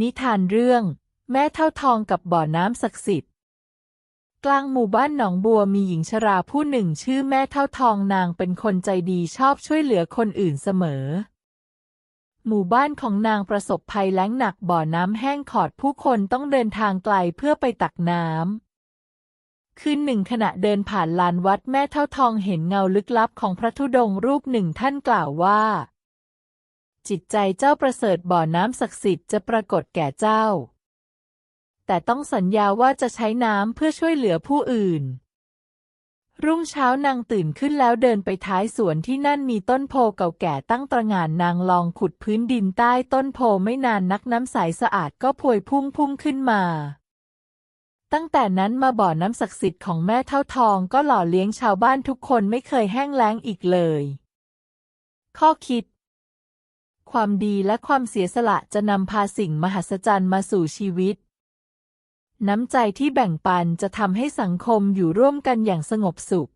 นิทานเรื่อง แม่เท่าทองกับบ่อน้ำศักดิ์สิทธิ์ กลางหมู่บ้านหนองบัวมีหญิงชราผู้หนึ่งชื่อแม่เท่าทองนางเป็นคนใจดีชอบช่วยเหลือคนอื่นเสมอ หมู่บ้านของนางประสบภัยแล้งหนักบ่อน้ำแห้งขอดผู้คนต้องเดินทางไกลเพื่อไปตักน้ำคืนหนึ่งขณะเดินผ่านลานวัดแม่เท่าทองเห็นเงาลึกลับของพระธุดงค์รูปหนึ่งท่านกล่าวว่า จิตใจเจ้าประเสริฐบ่อน้ำศักดิ์สิทธิ์จะปรากฏแก่เจ้า แต่ต้องสัญญาว่าจะใช้น้ำเพื่อช่วยเหลือผู้อื่น รุ่งเช้านางตื่นขึ้นแล้วเดินไปท้ายสวนที่นั่นมีต้นโพเก่าแก่ตั้งตระหง่านนางลองขุดพื้นดินใต้ต้นโพไม่นานนักน้ำใสสะอาดก็พวยพุ่งพุ่งขึ้นมาตั้งแต่นั้นมาบ่อน้ำศักดิ์สิทธิ์ของแม่เท่าทองก็หล่อเลี้ยงชาวบ้านทุกคนไม่เคยแห้งแล้งอีกเลย ข้อคิด ความดีและความเสียสละจะนำพาสิ่งมหัศจรรย์มาสู่ชีวิต น้ำใจที่แบ่งปันจะทำให้สังคมอยู่ร่วมกันอย่างสงบสุข